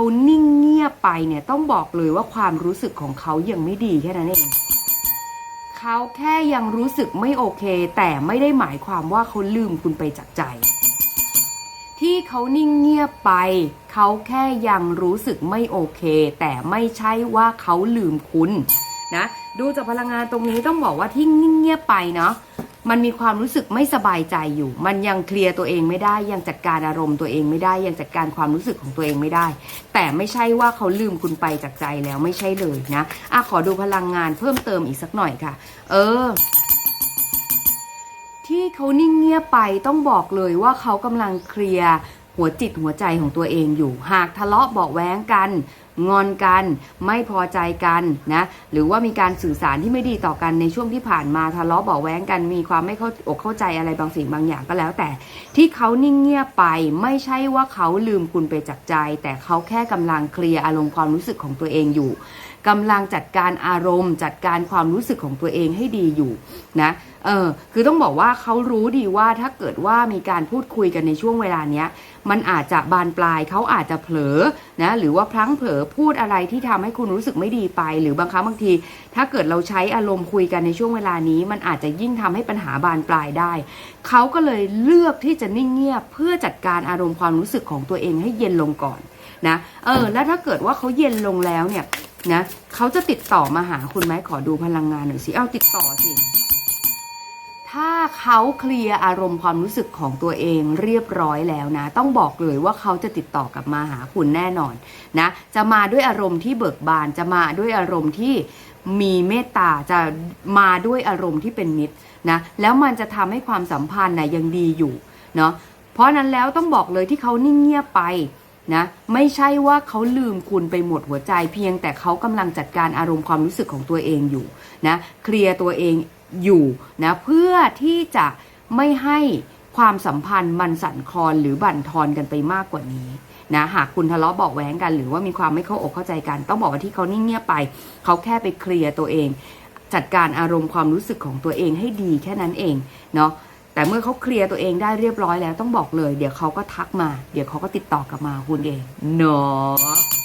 เขานิ่งเงียบไปเนี่ยต้องบอกเลยว่าความรู้สึกของเขายังไม่ดีแค่นั้นเอง เขาแค่ยังรู้สึกไม่โอเค แต่ไม่ได้หมายความว่าเขาลืมคุณไปจากใจ ที่เขานิ่งเงียบไป เขาแค่ยังรู้สึกไม่โอเค แต่ไม่ใช่ว่าเขาลืมคุณนะ ดูจากพลังงานตรงนี้ต้องบอกว่าที่นิ่งเงียบไปเนาะ มันมีความรู้สึกไม่สบายใจอยู่ มันยังเคลียร์ตัวเองไม่ได้ ยังจัดการอารมณ์ตัวเองไม่ได้ ยังจัดการความรู้สึกของตัวเองไม่ได้ แต่ไม่ใช่ว่าเขาลืมคุณไปจากใจแล้วไม่ใช่เลยนะอะขอดูพลังงานเพิ่มเติมอีกสักหน่อยค่ะ เออ ที่เขานิ่งเงียบไปต้องบอกเลยว่าเขากำลังเคลียร์หัวจิตหัวใจของตัวเองอยู่ หากทะเลาะเบาแว้งกัน งอนกันไม่พอใจกันนะหรือว่ามีการสื่อสารที่ไม่ดีต่อกันในช่วงที่ผ่านมาทะเลาะเบาแว้งกันมีความไม่เข้าอกเข้าใจอะไรบางสิ่งบางอย่างก็แล้ว แต่ที่เขานิ่งเงียบไปไม่ใช่ว่าเขาลืมคุณไปจากใจ แต่เขาแค่กำลังเคลียร์อารมณ์ความรู้สึกของตัวเองอยู่กำลังจัดการอารมณ์ จัดการความรู้สึกของตัวเองให้ดีอยู่นะเออคือต้องบอกว่าเขารู้ดีว่าถ้าเกิดว่ามีการพูดคุยกันในช่วงเวลาเนี้ยมันอาจจะบานปลายเขาอาจจะเผลอนะหรือว่าพลั้งเผลอพูดอะไรที่ทำให้คุณรู้สึกไม่ดีไป หรือบางครั้งบางที ถ้าเกิดเราใช้อารมณ์คุยกันในช่วงเวลานี้ มันอาจจะยิ่งทำให้ปัญหาบานปลายได้ เขาก็เลยเลือกที่จะนิ่งเงียบเพื่อจัดการอารมณ์ความรู้สึกของตัวเองให้เย็นลงก่อนนะ เออ แล้วถ้าเกิดว่าเขาเย็นลงแล้วเนี่ยนะเขาจะติดต่อมาหาคุณไหมขอดูพลังงานหน่อยสิ เอาติดต่อสิ ถ้าเขาเคลียร์อารมณ์ความรู้สึกของตัวเองเรียบร้อยแล้วนะ ต้องบอกเลยว่าเขาจะติดต่อกลับมาหาคุณแน่นอนนะ จะมาด้วยอารมณ์ที่เบิกบานจะมาด้วยอารมณ์ที่มีเมตตาจะมาด้วยอารมณ์ที่เป็นมิตรนะแล้วมันจะทำให้ความสัมพันธ์นะยังดีอยู่เนาะเพราะนั้นแล้วต้องบอกเลยที่เขานิ่งเงียบไป นะไม่ใช่ว่าเขาลืมคุณไปหมดหัวใจ เพียงแต่เขากำลังจัดการอารมณ์ความรู้สึกของตัวเองอยู่นะเคลียร์ตัวเองอยู่นะเพื่อที่จะไม่ให้ความสัมพันธ์มันสั่นคลอนหรือบั่นทอนกันไปมากกว่านี้นะหากคุณทะเลาะเบาะแว้งกัน หรือว่ามีความไม่เข้าอกเข้าใจกัน ต้องบอกว่าที่เขานิ่งเงียบไป เขาแค่ไปเคลียร์ตัวเอง จัดการอารมณ์ความรู้สึกของตัวเองให้ดีแค่นั้นเองเนาะ แต่เมื่อเขาเคลียร์ตัวเองได้เรียบร้อยแล้วต้องบอกเลย เดี๋ยวเขาก็ทักมา เดี๋ยวเขาก็ติดต่อกลับมาคุณเองเนาะ